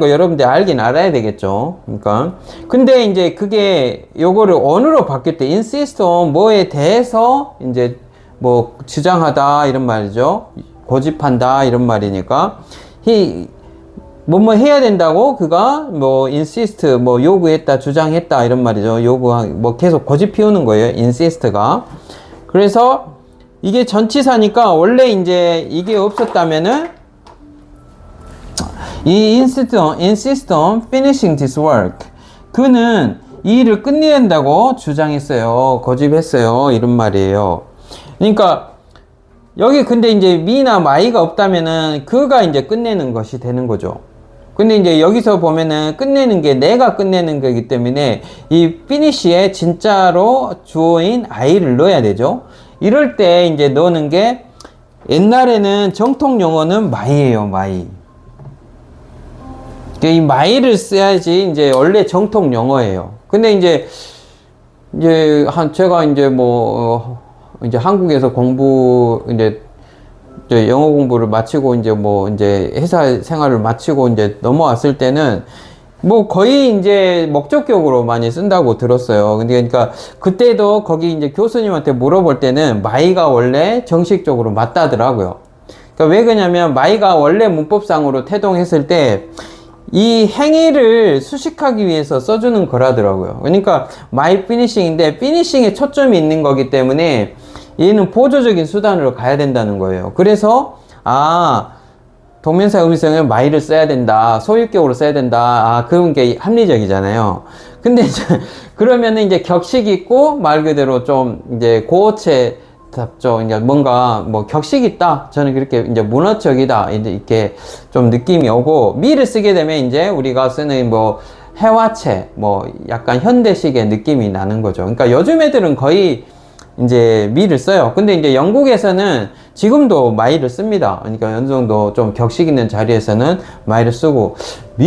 거 여러분들 알긴 알아야 되겠죠. 그러니까 근데 이제 그게 요거를 on으로 바뀔 때 insist on 뭐에 대해서 이제 뭐 주장하다 이런 말이죠. 고집한다 이런 말이니까 he 뭐뭐 해야 된다고 그가 뭐 insist 뭐 요구했다 주장했다 이런 말이죠. 요구 뭐 계속 고집 피우는 거예요. insist가 그래서 이게 전치사니까 원래 이제 이게 없었다면은 이 insist insist on finishing this work. 그는 이 일을 끝내야 한다고 주장했어요. 고집했어요. 이런 말이에요. 그러니까 여기 근데 이제 미나 마이가 없다면은 그가 이제 끝내는 것이 되는 거죠. 근데 이제 여기서 보면은 끝내는 게 내가 끝내는 거기 때문에 이 finish에 진짜로 주어인 I를 넣어야 되죠. 이럴 때 이제 넣는 게 옛날에는 정통 용어는 마이예요, 마이. 이 마이를 써야지 이제 원래 정통 영어예요. 근데 이제 이제 한 제가 이제 뭐 어, 이제 한국에서 공부 이제 이제 영어 공부를 마치고 이제 뭐 이제 회사 생활을 마치고 이제 넘어왔을 때는 뭐 거의 이제 목적격으로 많이 쓴다고 들었어요. 근데 그러니까 그때도 거기 이제 교수님한테 물어볼 때는 마이가 원래 정식적으로 맞다더라고요. 그러니까 왜 그러냐면 마이가 원래 문법상으로 태동했을 때 이 행위를 수식하기 위해서 써주는 거라더라고요. 그러니까 마이 피니싱인데 피니싱에 초점이 있는 거기 때문에 얘는 보조적인 수단으로 가야 된다는 거예요. 그래서 아 동명사 의미성을 마이를 써야 된다. 소유격으로 써야 된다. 아, 그런 게 합리적이잖아요. 근데 이제, 그러면은 이제 격식 있고, 말 그대로 좀 이제 고어체 답죠. 이제 뭔가 뭐 격식 있다. 저는 그렇게 이제 문어적이다. 이제 이렇게 좀 느낌이 오고, 미를 쓰게 되면 이제 우리가 쓰는 뭐 해화체, 뭐 약간 현대식의 느낌이 나는 거죠. 그러니까 요즘 애들은 거의 이제 미를 써요. 근데 이제 영국에서는 지금도 마이를 씁니다. 그러니까 어느 정도 좀 격식 있는 자리에서는 마이를 쓰고 미